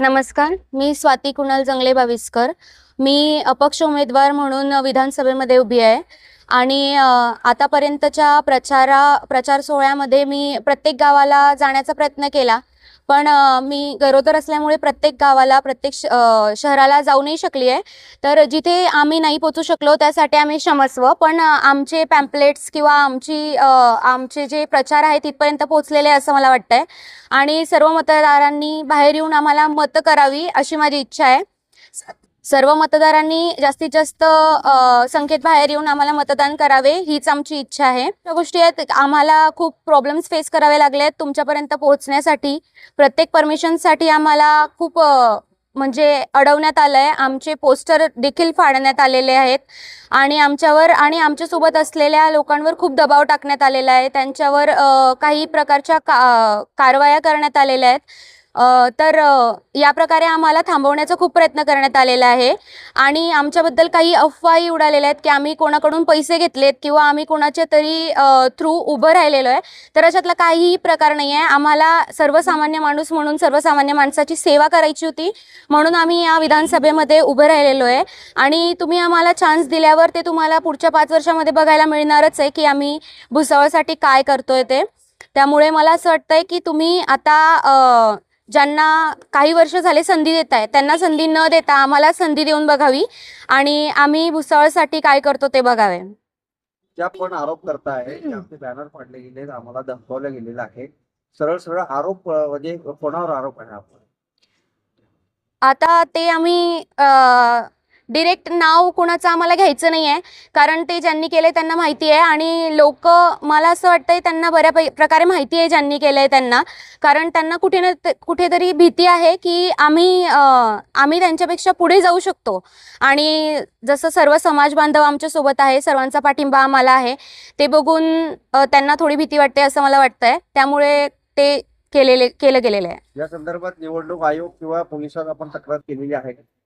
नमस्कार मी स्वाती कुणाल जंगले बावीसकर. मी अपक्ष उमेदवार म्हणून विधानसभेमध्ये उभी आहे. आणि आतापर्यंतच्या प्रचारा प्रचार सोहळ्यामध्ये मी प्रत्येक गावाला जाण्याचा प्रयत्न केला. पण मी गरोदर असल्यामुळे प्रत्येक गावाला प्रत्येक श- शहराला जाऊ नाही शकली आहे तर जिथे आम्ही नाही पोचू शकलो त्यासाठी आम्ही क्षमस्व. पण आमचे पॅम्पलेट्स किंवा आमची आमचे जे प्रचार आहे तिथपर्यंत पोचलेले आहे असं मला वाटतं आहे आणि सर्व मतदारांनी बाहेर येऊन आम्हाला मतं करावी अशी माझी इच्छा आहे. स- सर्व मतदारांनी जास्तीत जास्त संख्येत बाहेर येऊन आम्हाला मतदान करावे हीच आमची इच्छा आहे. त्या गोष्टी आहेत आम्हाला खूप प्रॉब्लेम्स फेस करावे लागले आहेत तुमच्यापर्यंत पोहोचण्यासाठी. प्रत्येक परमिशनसाठी आम्हाला खूप म्हणजे अडवण्यात आलं आहे आमचे पोस्टर देखील फाडण्यात आलेले आहेत. आणि आमच्यावर आणि आमच्यासोबत असलेल्या लोकांवर खूप दबाव टाकण्यात आलेला आहे. त्यांच्यावर काही प्रकारच्या का कारवाया करण्यात आलेल्या आहेत. तर या प्रकारे आम्हाला थांबवण्याचा खूप प्रयत्न करण्यात आलेला आहे. आणि आमच्याबद्दल काही अफवाही उडालेल्या आहेत की आम्ही कोणाकडून पैसे घेतलेत किंवा आम्ही कोणाच्या तरी थ्रू उभं राहिलेलो आहे. तर अशातला काहीही प्रकार नाही आहे. आम्हाला सर्वसामान्य माणूस म्हणून सर्वसामान्य माणसाची सेवा करायची होती. म्हणून आम्ही या विधानसभेमध्ये उभं राहिलेलो आहे. आणि तुम्ही आम्हाला चान्स दिल्यावर ते तुम्हाला पुढच्या पाच वर्षामध्ये बघायला मिळणारच आहे की आम्ही भुसावळसाठी काय करतोय ते. त्यामुळे मला असं वाटतंय की तुम्ही आता ज्यांना काही वर्ष झाले संधी देत आहे त्यांना संधी न देता आम्हाला संधी देऊन बघावी आणि आम्ही भुसावळसाठी काय करतो ते बघावे. ज्या पण आरोप करताय आमचे बॅनर फाडले गेले आम्हाला धमकावलं गेलेलं आहे सरळ सरळ आरोप म्हणजे कोणावर आरोप आहे आपण? आता ते आम्ही डिरेक्ट नाव कुणाचं आम्हाला घ्यायचं नाही आहे कारण ते ज्यांनी केलंय त्यांना माहिती आहे आणि लोक मला असं वाटतंय त्यांना बऱ्या पै- प्रकारे माहिती आहे ज्यांनी केलंय त्यांना. कारण त्यांना कुठे ना कुठेतरी भीती आहे की आम्ही आम्ही त्यांच्यापेक्षा पुढे जाऊ शकतो. आणि जसं सर्व समाज बांधव आमच्यासोबत आहे सर्वांचा पाठिंबा आम्हाला आहे. ते बघून त्यांना थोडी भीती वाटते असं मला वाटतंय. त्यामुळे ते केलेले केलं गेलेलं आहे. या संदर्भात निवडणूक आयोग किंवा पोलिसात आपण तक्रार केलेली आहे.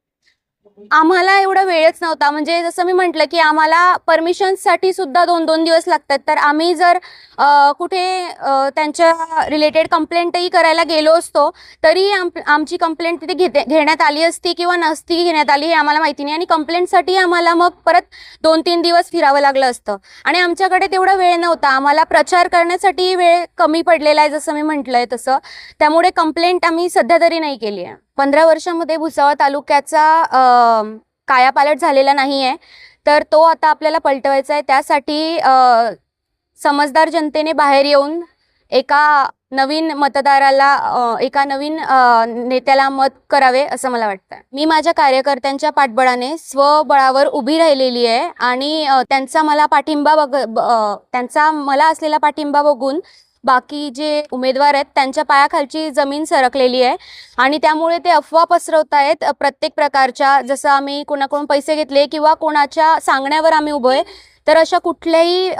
आम्हाला एवढा वेळच नव्हता. म्हणजे जसं मी म्हटलं की आम्हाला परमिशनसाठी सुद्धा दोन दोन दिवस लागतात. तर आम्ही जर अ, कुठे अ, त्यांच्या रिलेटेड कंप्लेंटही करायला गेलो असतो तरी आम आमची कंप्लेंट तिथे घेते घेण्यात आली असती किंवा नसती घेण्यात आली हे आम्हाला माहिती नाही. आणि कंप्लेंटसाठी आम्हाला मग परत दोन तीन दिवस फिरावं लागलं असतं. आणि आमच्याकडे तेवढा वेळ नव्हता. आम्हाला प्रचार करण्यासाठी वेळ कमी पडलेला आहे जसं मी म्हटलंय तसं. त्यामुळे कंप्लेंट आम्ही सध्या तरी नाही केली आहे. पंधरा वर्षामध्ये भुसावळ तालुक्याचा कायापालट झालेला नाही आहे तर तो आता आपल्याला पलटवायचा आहे. त्यासाठी समजदार जनतेने बाहेर येऊन एका नवीन मतदाराला एका नवीन नेत्याला मत करावे असं मला वाटतं. मी माझ्या कार्यकर्त्यांच्या पाठबळाने स्वबळावर उभी राहिलेली आहे आणि त्यांचा मला पाठिंबा बघ ब- त्यांचा मला असलेला पाठिंबा बघून बाकी जे उमेदवार आहेत त्यांच्या पायाखालची जमीन सरकलेली आहे. आणि त्यामुळे ते अफवा पसरवत आहेत प्रत्येक प्रकारच्या. जसं आम्ही कोणाकडून पैसे घेतले किंवा कोणाच्या सांगण्यावर आम्ही उभं आहे तर अशा कुठल्याही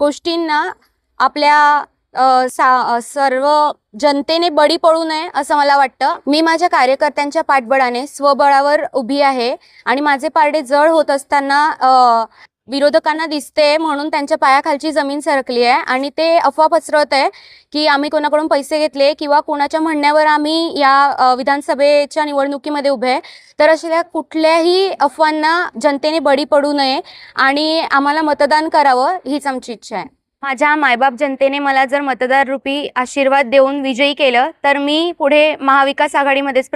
गोष्टींना आपल्या सा सर्व जनतेने बळी पडू नये असं मला वाटतं. मी माझ्या कार्यकर्त्यांच्या पाठबळाने स्वबळावर उभी आहे आणि माझे पारडे जड होत असताना विरोधकांना दिसते म्हणून त्यांच्या पायाखालची जमीन सरकली आहे आणि ते अफवा पसरवत आहे की आम्ही कोणाकडून पैसे घेतले किंवा कोणाच्या म्हणण्यावर आम्ही या विधानसभेच्या निवडणुकीमध्ये उभे आहे. तर अशा कुठल्याही अफवांना जनतेने बळी पडू नये आणि आम्हाला मतदान करावं हीच आमची इच्छा आहे. माझ्या मायबाप जनतेने मला जर मतदार रूपी आशीर्वाद देऊन विजयी केलं तर मी पुढे महाविकास आघाडीमध्येच